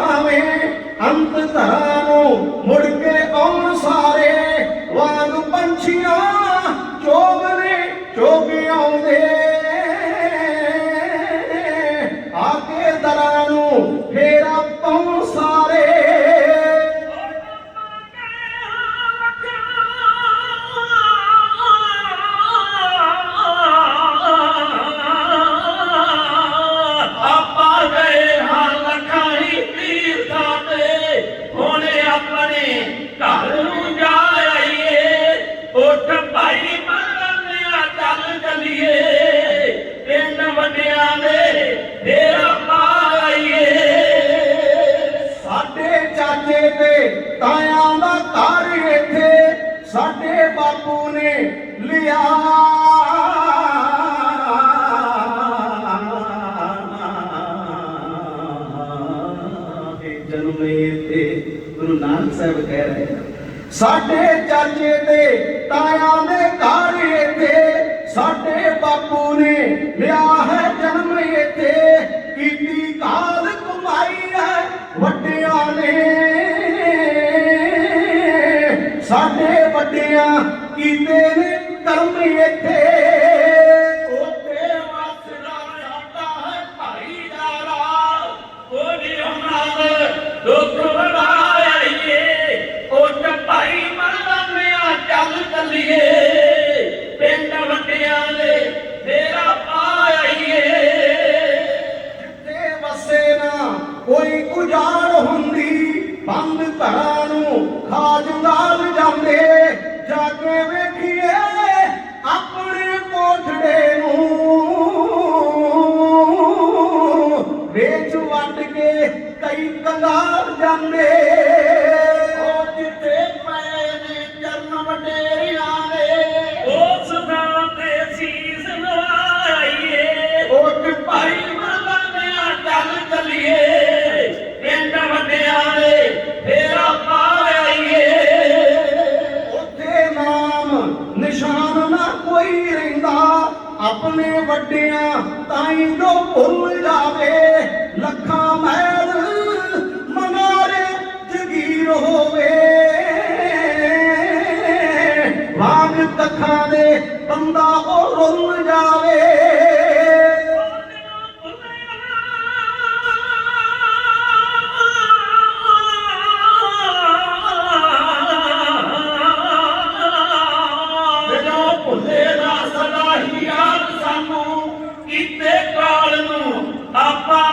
ਭਾਵੇਂ ਅੰਤ ਧਰਾ ਨੂੰ ਮੁੜ ਕੇ ਆਉਣ ਸਾਰੇ। ਵਾਂਗ ਪੰਛੀਆਂ ਚੋਗਨੇ ਚੋਗ ਆਉਂਦੇ। ਆ ਕੇ ਦਰਾਂ ਨੂੰ ਫੇਰ ਗੁਰੂ ਨਾਨਕ ਸਾਹਿਬ ਕਹਿ ਰਹੇ ਸਾਡੇ ਚਾਚੇ ਦੇ ਤਾਇਆ ਦੇ ਘਰ ਇੱਥੇ, ਸਾਡੇ ਬਾਪੂ ਨੇ ਲਿਆ ਹੈ ਜਨਮ ਇੱਥੇ। ਕੀਤੀ ਕਾਲ ਕਮਾਈ ਹੈ ਵੱਡਿਆਂ ਨੇ। ਸਾਡੇ ਵੱਡਿਆਂ ਕੀਤੇ ਨੇ ਕਰਮ ਇੱਥੇ ਬੰਦਾ ਉਹ ਰੁੱਲ ਜਾਵੇ ਜਦੋਂ ਭੁੱਲੇ ਦਾ ਸਦਾ ਹੀ ਯਾਦ ਸਾਨੂੰ ਕੀਤੇ ਕਾਲ ਨੂੰ ਆਪਾਂ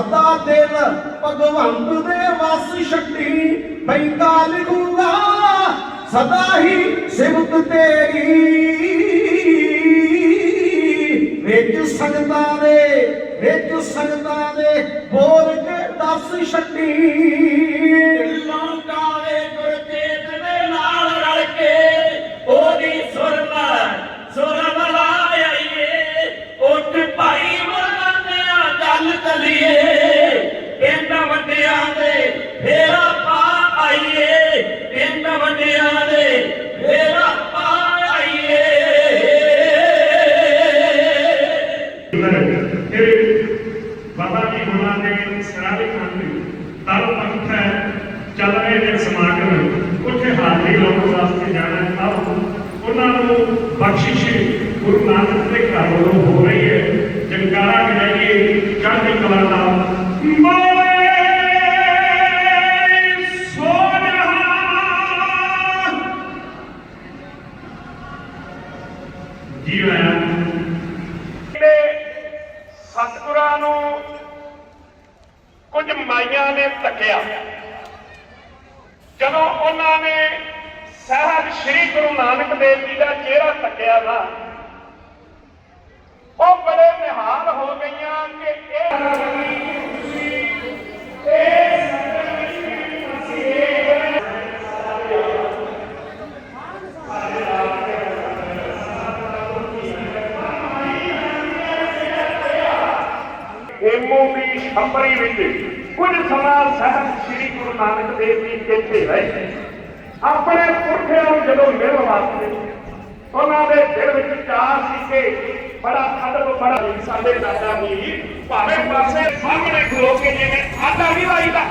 ਚੇਤੇ ਸਦਾ ਦਿਲ ਭਗਵੰਤ ਦੇ ਵਸ ਛੱਡੀ ਬੈਂਕਾ ਲਿਖੂਗਾ, ਸਦਾ ਹੀ ਸਿਮਤ ਤੇਰੀ। ਵਿੱਚ ਸੰਗਤਾਂ ਦੇ, ਵਿੱਚ ਸੰਗਤਾਂ ਦੇ ਬੋਲ ਕੇ ਦੱਸ ਛੱਡੀ। ਬਾਬਾ ਜੀ ਹੁਣਾਂ ਖਾਂਦੇ ਤਲ ਪੰਥ ਹੈ, ਚੱਲ ਰਹੇ ਨੇ ਸਮਾਗਮ। ਉੱਥੇ ਹਾਜ਼ਰੀ ਲਾਉਣ ਵਾਸਤੇ ਜਾਣਾ ਆਓ, ਉਹਨਾਂ ਨੂੰ ਬਖਸ਼ਿਸ਼ ਗੁਰੂ ਨਾਨਕ ਦੇ ਘਰ ਵੱਲੋਂ ਹੋ ਰਹੀ ਹੈ। ਜੰਕਾਰਾ ਗਾਈਏ ਚੜ੍ਹਦੀ ਕਲਾ ਦਾ ਨੇ ਜਦੋਂ ਉਹਨਾਂ ਨੇ ਸਾਹਿਬ ਸ੍ਰੀ ਗੁਰੂ ਨਾਨਕ ਦੇਵ ਜੀ ਦਾ ਚਿਹਰਾ ਤੱਕਿਆ ਨਾ, ਉਹ ਬੜੇ ਨਿਹਾਲ ਹੋ ਗਈਆਂ ਕਿ ਇਹ ਦੀ ਵਿੱਚ ਕੁਝ ਸਮਾਂ ਸਾਹਿਬ ਸ੍ਰੀ ਗੁਰੂ ਨਾਨਕ ਦੇਵ ਜੀ ਇੱਥੇ ਰਹੇ। ਆਪਣੇ ਪੁਰਖਿਆਂ ਨੂੰ ਜਦੋਂ ਮਿਲਣ ਵਾਸਤੇ ਉਹਨਾਂ ਦੇ ਦਿਲ ਵਿੱਚ ਚਾਹ ਸੀ ਕਿ ਬੜਾ ਖੰਡ ਬੜਾ ਸਾਡੇ ਦਾਦਾ ਜੀ ਭਾਵੇਂ ਪਾਸੇ ਸਾਹਮਣੇ ਖਲੋ ਕੇ ਜਿਵੇਂ ਆਟਾ ਨਹੀਂ ਲਾਈਦਾ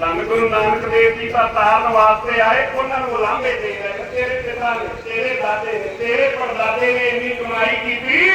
ਧੰਨ ਗੁਰੂ ਨਾਨਕ ਦੇਵ ਜੀ ਦਾ ਤਾਰਨ ਵਾਸਤੇ ਆਏ, ਉਹਨਾਂ ਨੂੰ ਲਾਂਭੇ ਦੇ ਰਹੇ। ਤੇਰੇ ਪਿਤਾ ਨੇ, ਤੇਰੇ ਦਾਦੇ ਨੇ, ਤੇਰੇ ਪੜਦਾਦੇ ਨੇ ਇੰਨੀ ਕਮਾਈ ਕੀਤੀ।